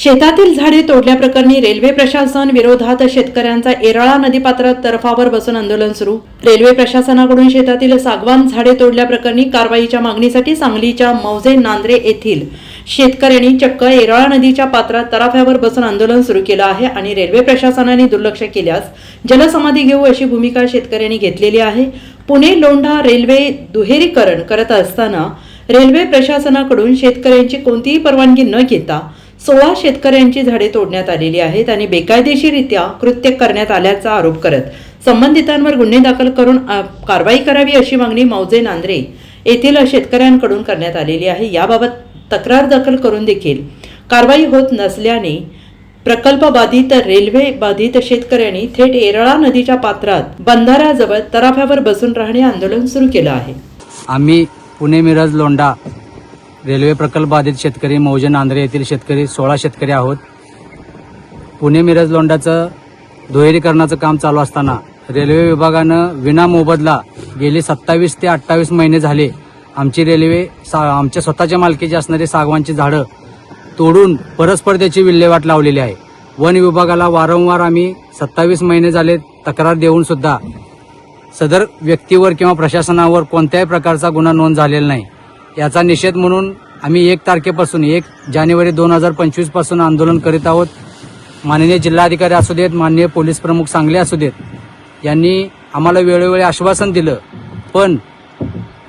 शेतातील झाडे तोडल्याप्रकरणी रेल्वे प्रशासन विरोधात शेतकऱ्यांचा एराळा नदीपात्रात तरफावर बसून आंदोलन सुरू. रेल्वे प्रशासनाकडून शेतातील सागवान झाडे तोडल्याप्रकरणी कारवाईच्या मागणीसाठी सांगलीच्या मौजे नांद्रे येथील शेतकऱ्यांनी चक्क एराळा नदीच्या पात्रात तराफ्यावर बसून आंदोलन सुरू केलं आहे आणि रेल्वे प्रशासनाने दुर्लक्ष केल्यास जलसमाधी घेऊ अशी भूमिका शेतकऱ्यांनी घेतलेली आहे. पुणे लोंढा रेल्वे दुहेरीकरण करत असताना रेल्वे प्रशासनाकडून शेतकऱ्यांची कोणतीही परवानगी न घेता सोळा शेतकऱ्यांची झाडे तोडण्यात आलेली आहेत आणि बेकायदेशीररित्या कृत्य करण्यात आल्याचा आरोप करत संबंधितांवर गुन्हे दाखल करून कारवाई करावी अशी मागणी मौजे नांद्रे येथील शेतकऱ्यांकडून करण्यात आलेली आहे. याबाबत तक्रार दाखल करून देखील कारवाई होत नसल्याने प्रकल्प बाधित रेल्वे बाधित शेतकऱ्यांनी थेट एरळा नदीच्या पात्रात बंधाऱ्याजवळ तराफ्यावर बसून राहणे आंदोलन सुरू केलं आहे. आम्ही पुणे मिरज लोंढा रेल्वे प्रकल्प बाधित शेतकरी मौजे नांद्रे येथील शेतकरी सोळा शेतकरी आहोत. पुणे मिरज लोंढाचं दुहेरीकरणाचं काम चालू असताना रेल्वे विभागानं विना मोबदला गेले सत्तावीस ते अठ्ठावीस महिने झाले. आमची रेल्वे सा आमच्या स्वतःच्या मालकीची असणारी सागवानची झाडं तोडून परस्पर त्याची विल्हेवाट लावलेली आहे. वन विभागाला वारंवार आम्ही सत्तावीस महिने झाले तक्रार देऊन सुद्धा सदर व्यक्तीवर किंवा प्रशासनावर कोणत्याही प्रकारचा गुन्हा नोंद झालेला नाही. याचा निषेध म्हणून आम्ही एक तारखेपासून एक जानेवारी दोन हजार पंचवीसपासून आंदोलन करीत आहोत. माननीय जिल्हाधिकारी असू देत माननीय पोलीस प्रमुख सांगले असू देत यांनी आम्हाला वेळोवेळी आश्वासन दिलं. पण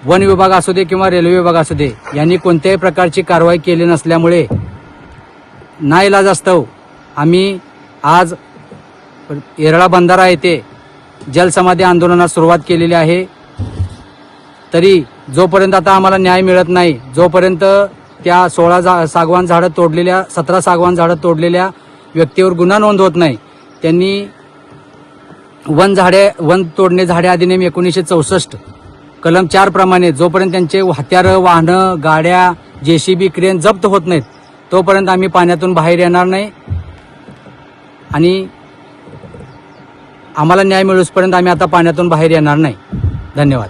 वन विभाग असू दे किंवा रेल्वे विभाग असू दे यांनी कोणत्याही प्रकारची कारवाई केली नसल्यामुळे नाईलाजास्तव आम्ही आज येरळा बंधारा येथे जलसमाधी आंदोलनास सुरुवात केलेली आहे. तरी जोपर्यंत आता आम्हाला न्याय मिळत नाही जोपर्यंत त्या सोळा जा सागवान झाडं तोडलेल्या सतरा सागवान झाडं तोडलेल्या व्यक्तीवर गुन्हा नोंद होत नाही त्यांनी वन झाडे वन तोडणे झाडे अधिनियम एकोणीसशे चौसष्ट कलम चार प्रमाणे जोपर्यंत त्यांचे हत्यारं वाहनं गाड्या जेसीबी क्रेन जप्त होत नाहीत तोपर्यंत आम्ही पाण्यातून बाहेर येणार नाही आणि आम्हाला न्याय मिळूसपर्यंत आम्ही आता पाण्यातून बाहेर येणार नाही. धन्यवाद.